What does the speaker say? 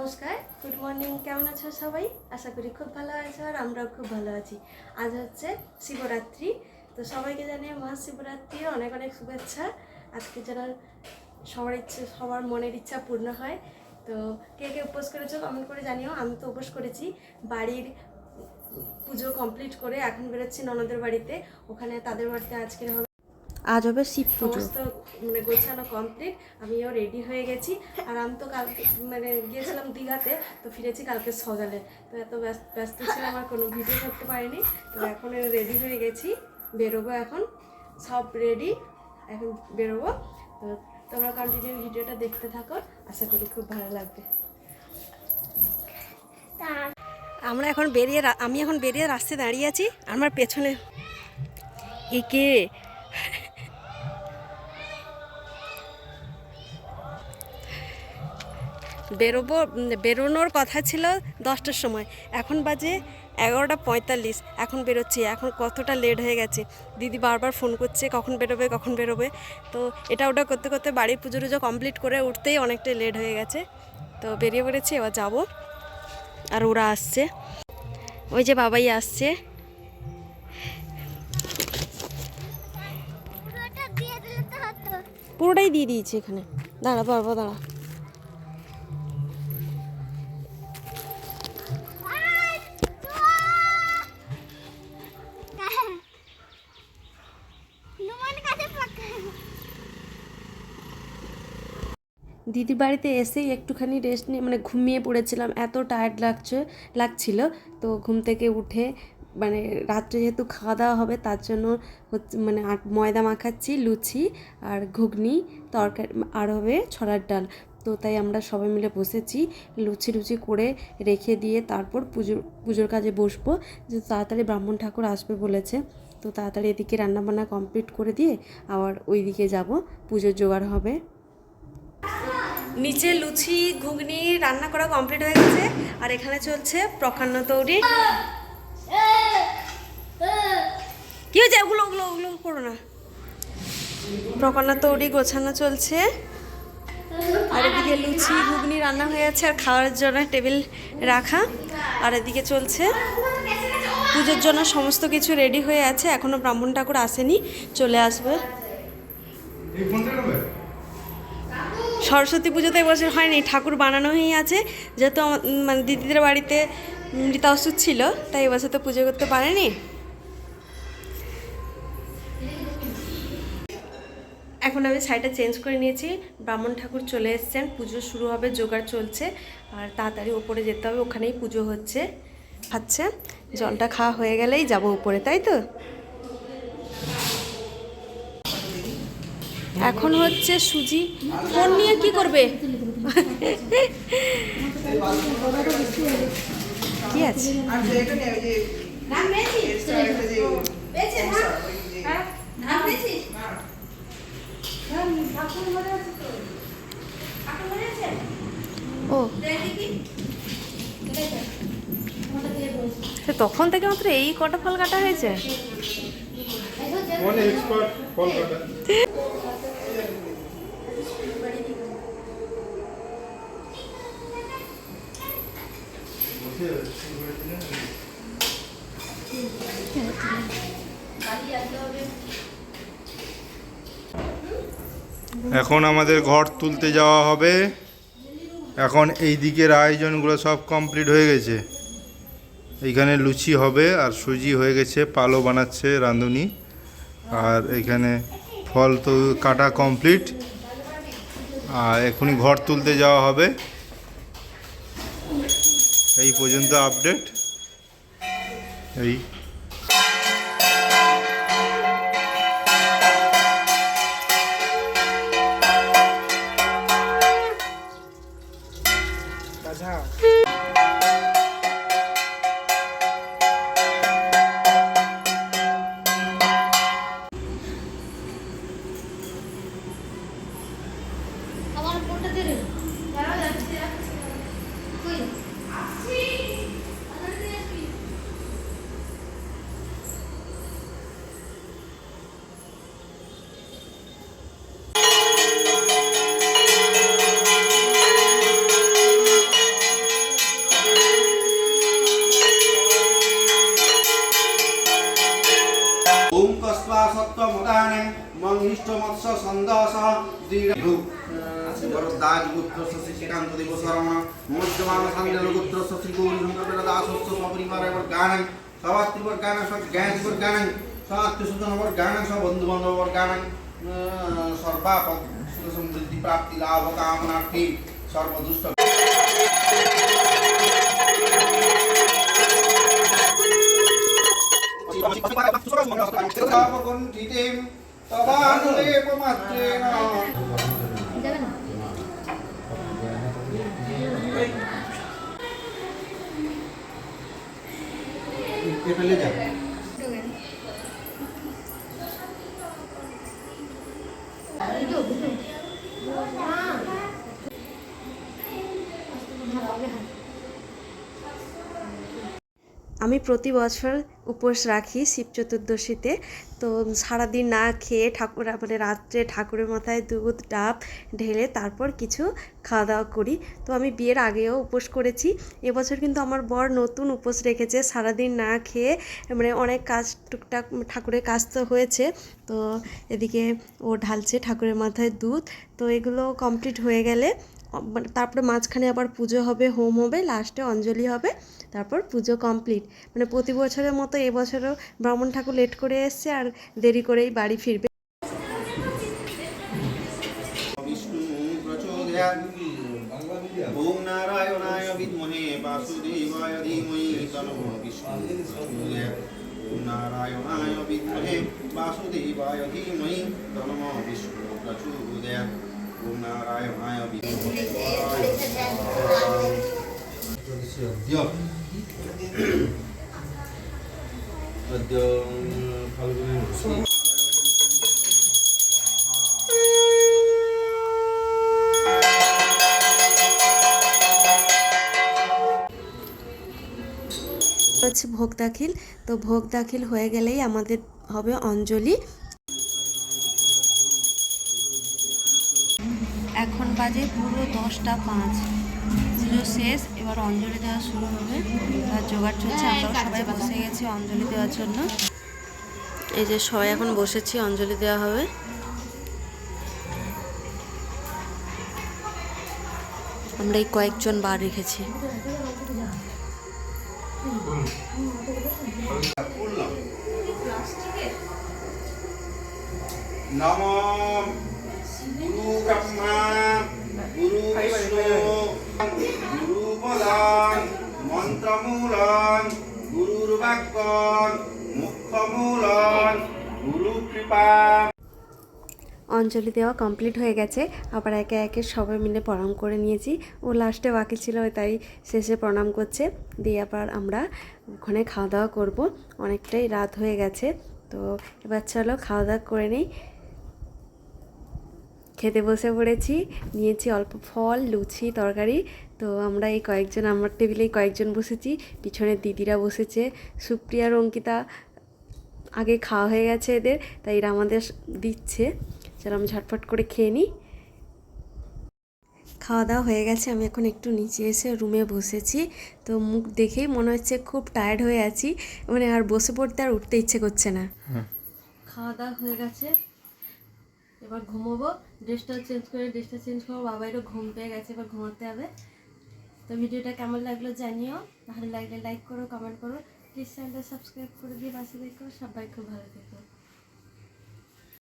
নমস্কার good morning কেমন আছো সবাই? আশা করি খুব ভালো আছো আর আমরাও খুব ভালো আছি। আজ হচ্ছে শিবরাত্রি, তো সবাইকে জানিয়ে মহাশিবরাত্রির অনেক অনেক শুভেচ্ছা। আজকে যেন সবার ইচ্ছে, সবার মনের ইচ্ছা পূর্ণ হয়। তো কে কে উপোস করেছ কমেন্ট করে জানিও, আমি তো উপোস করেছি। বাড়ির পুজো কমপ্লিট করে এখন বেরোচ্ছি ননদের বাড়িতে, ওখানে তাদের বাড়িতে আজকে হবে আজ হবে শিব পুজো। মানে গোছানো কমপ্লিট আমিও রেডি হয়ে গেছি। আর আমি তো কালকে মানে গিয়েছিলাম দীঘাতে, তো ফিরেছি কালকে সকালে। তো এত ব্যস্ত ব্যস্ত ছিলাম, আর কোনো ভিডিও করতে পারিনি। তো এখন রেডি হয়ে গেছি, বেরোবো এখন। সব রেডি এখন বেরোবো। তো তোমরা কন্টিনিউ ভিডিওটা দেখতে থাকো, আশা করি খুব ভালো লাগবে। আমরা এখন বেরিয়ে আমি এখন বেরিয়ে রাস্তায় দাঁড়িয়ে আছি আমার পেছনে কে? বেরোবো বেরোনোর কথা ছিল দশটার সময়। এখন বাজে এগারোটা পঁয়তাল্লিশ। এখন বেরোচ্ছি এখন কতটা লেট হয়ে গেছে। দিদি বারবার ফোন করছে কখন বেরোবে কখন বেরোবে। তো এটা ওটা করতে করতে বাড়ির পুজো টুজো কমপ্লিট করে উঠতেই অনেকটাই লেট হয়ে গেছে। তো বেরিয়ে পড়েছি এবার যাব। আর ওরা আসছে। ওই যে বাবাই আসছে। পুরোটাই দিয়ে দিয়েছি এখানে। দাঁড়া বাবা দাঁড়া। দিদির বাড়িতে এসেই একটুখানি রেস্ট নিয়ে মানে ঘুমিয়ে পড়েছিলাম। এত টায়ার্ড লাগছে, লাগছিল। তো ঘুম থেকে উঠে মানে রাত্রে যেহেতু খাওয়া দাওয়া হবে, তার জন্য হচ্ছে মানে ময়দা মাখাচ্ছি, লুচি আর ঘুগনি, তরকারি, আর হবে ছড়ার ডাল। তো তাই আমরা সবাই মিলে বসেছি, লুচি লুচি করে রেখে দিয়ে তারপর পুজোর পুজোর কাজে বসবো। যে তাড়াতাড়ি ব্রাহ্মণ ঠাকুর আসবে বলেছে। তো তাড়াতাড়ি এদিকে রান্নাবান্না কমপ্লিট করে দিয়ে আবার ওইদিকে যাব, পুজোর জোগাড় হবে। নিচে লুচি, ঘুগনি রান্না করা কমপ্লিট হয়ে গেছে। আর এখানে চলছে প্রকান্ন তৈরি। কি হয়েছে? ওগুলো ওগুলো ওগুলো করো না। প্রকান্ন তৈরি গোছানো চলছে। আর এদিকে লুচি, ঘুগনি রান্না হয়ে আছে আর খাওয়ার জন্য টেবিল রাখা। আর এদিকে চলছে পুজোর জন্য সমস্ত কিছু রেডি হয়ে আছে। এখনও ব্রাহ্মণ ঠাকুর আসেনি, চলে আসবে। সরস্বতী পুজোতে এবছর হয়নি, ঠাকুর বানানো বানানোই আছে। যেহেতু মানে দিদিদের বাড়িতে মৃতা ওষুধ ছিল, তাই এবছর তো পুজো করতে পারেনি। এখন আমি শাড়িটা চেঞ্জ করে নিয়েছি। ব্রাহ্মণ ঠাকুর চলে এসছেন, পুজো শুরু হবে, জোগাড় চলছে। আর তাড়াতাড়ি ওপরে যেতে হবে, ওখানেই পুজো হচ্ছে। খাচ্ছে, জলটা খাওয়া হয়ে গেলেই যাব উপরে, তাই তো? এখন হচ্ছে সুজি। ফোন নিয়ে কি করবে? কি আছে? ও। তখন থেকে মাত্র এই কটা ফল কাটা হয়েছে? এখন আমাদের ঘর তুলতে যাওয়া হবে। এখন এই দিকের আয়োজনগুলো সব কমপ্লিট হয়ে গেছে। এইখানে লুচি হবে, আর সুজি হয়ে গেছে পালো বানাচ্ছে রাঁধুনি। আর এখানে ফল তো কাটা কমপ্লিট আর এখনই ঘর তুলতে যাওয়া হবে। এই পর্যন্ত আপডেট এই সত্যমদানে মঙ্গিষ্ট মৎস্য সন্দস দৃঢ় দাসগুত্রস্য শ্রীকান্ত দেব শরণ মধ্যমান সান্দেলগুত্রস্য শ্রী গৌরী শঙ্কর দাসস্য সপরিবার এবার গানং সবাত্রিবর গানং সব জ্ঞান দিবর গানং সবাত্রি সুতনবর গানং সব বন্ধু বান্ধবর গানং সর্বাপদ সমৃদ্ধি সর্বদুষ্ট কুণ্ঠিতেম তবানুলেপমাত্রেণ যাবে না ফেলে যাবে আমি প্রতি বছর উপোস রাখি শিব চতুর্দশীতে। তো সারাদিন না খেয়ে ঠাকুর মানে রাত্রে ঠাকুরের মাথায় দুধ, ডাব ঢেলে তারপর কিছু খাওয়া দাওয়া করি। তো আমি বিয়ের আগেও উপোস করেছি। এবছর কিন্তু আমার বর নতুন উপোস রেখেছে। সারাদিন না খেয়ে মানে অনেক কাজ টুকটাক ঠাকুরের কাজ তো হয়েছে। তো এদিকে ও ঢালছে ঠাকুরের মাথায় দুধ। তো এগুলো কমপ্লিট হয়ে গেলে মানে তারপরে মাঝখানে আবার পুজো হবে, হোম হবে, লাস্টে অঞ্জলি হবে। তারপর পুজো কমপ্লিট মানে প্রতি বছরের মতো এবছরও ব্রাহ্মণ ঠাকুর লেট করে এসছে আর দেরি করেই বাড়ি ফিরবে। ওম হচ্ছে ভোগ দাখিল। তো ভোগ দাখিল হয়ে গেলেই আমাদের হবে অঞ্জলি। এখন বাজে পুরো দশটা পাঁচ। পুজো শেষ। এবার অঞ্জলি দেওয়া শুরু হবে। তার জোগাড় চলছে। আমরা সবাই বসে গেছি অঞ্জলি দেওয়ার জন্য। এই যে সবাই এখন বসেছি অঞ্জলি দেওয়া হবে। আমরা এই কয়েকজন বার রেখেছি। নম গুরু ব্রহ্মা। গুরু কৃপা অঞ্জলি দেওয়া কমপ্লিট হয়ে গেছে। আবার একে একে সবাই মিলে প্রণাম করে নিয়েছি। ও লাস্টে বাকি ছিল, তাই শেষে প্রণাম করছে। দিয়ে আবার আমরা ওখানে খাওয়া দাওয়া করব। অনেকটাই রাত হয়ে গেছে। তো এবার চলো খাওয়া দাওয়া করে নিই। খেতে বসে পড়েছি। নিয়েছি অল্প ফল লুচি তরকারি। তো আমরা এই কয়েকজন আমার টেবিলেই কয়েকজন বসেছি। পিছনে দিদিরা বসেছে। সুপ্রিয়ার অঙ্কিতা আগে খাওয়া হয়ে গেছে এদের তাই এরা আমাদের দিচ্ছে। চলো আমি ঝটফট করে খেয়ে নিই। খাওয়া দাওয়া হয়ে গেছে আমি এখন একটু নিচে এসে রুমে বসেছি। তো মুখ দেখেই মনে হচ্ছে খুব টায়ার্ড হয়ে আছি। মানে আর বসে পড়তে আর উঠতে ইচ্ছে করছে না। খাওয়া দাওয়া হয়ে গেছে। এবার ঘুমোবো। ড্রেসটা চেঞ্জ করে, ড্রেসটা চেঞ্জ করব বাবাইরও ঘুম পেয়ে গেছে, এবার ঘুমাতে হবে। তো ভিডিওটা কেমন লাগল জানিও, ভালো লাগলে লাইক করো কমেন্ট করো। প্লিজ চ্যানেলটা সাবস্ক্রাইব করে দিয়ে পাশে দেখো, সবাই খুব ভালো থেকো।